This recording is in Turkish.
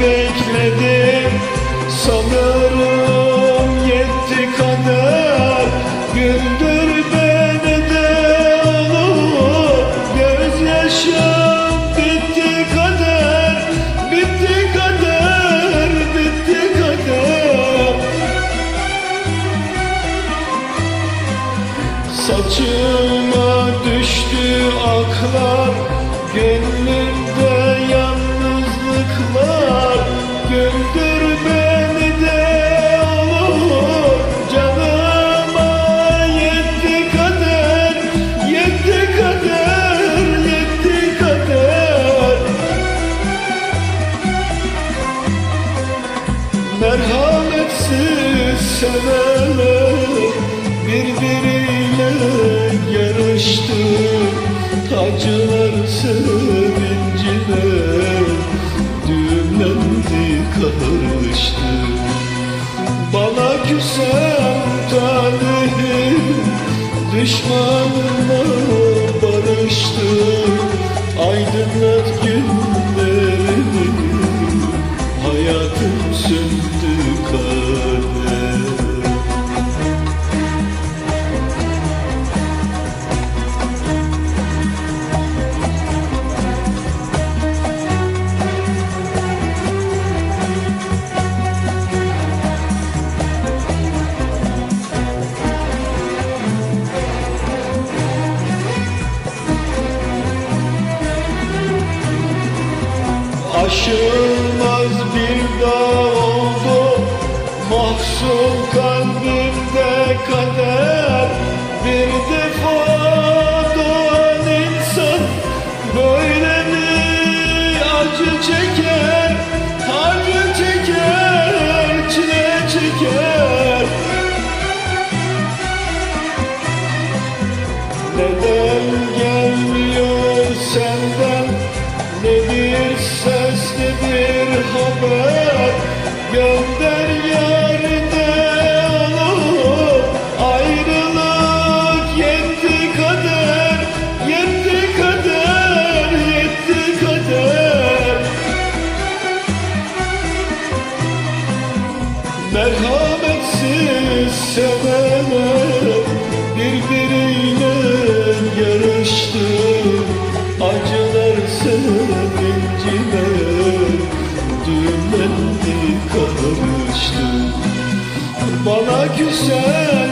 Bekledim. Sanırım yetti kader Güldür beni de olur. Gözyaşım bitti kader Bitti kader Bitti kader Saçıma düştü aklar. Gönlümde severler birbiriyle yarıştı. Acılar sevincine düğümlendi karıştı. Bana küsen talihim düşmanla barıştı. Aydınlat günlerimi bir dağ oldu Mahzun kalbimde kader. Bir defa doğan insan Böyle mi acı çeker? Acı çeker, çile çeker. Neden bir ses ne bir haber Gönder yarine olur Ayrılık yetti kader Yetti kader Yetti kader. Merhametsiz sevenler birbiriyle yarıştı Acılar düğümlendi karıştı Bana güzel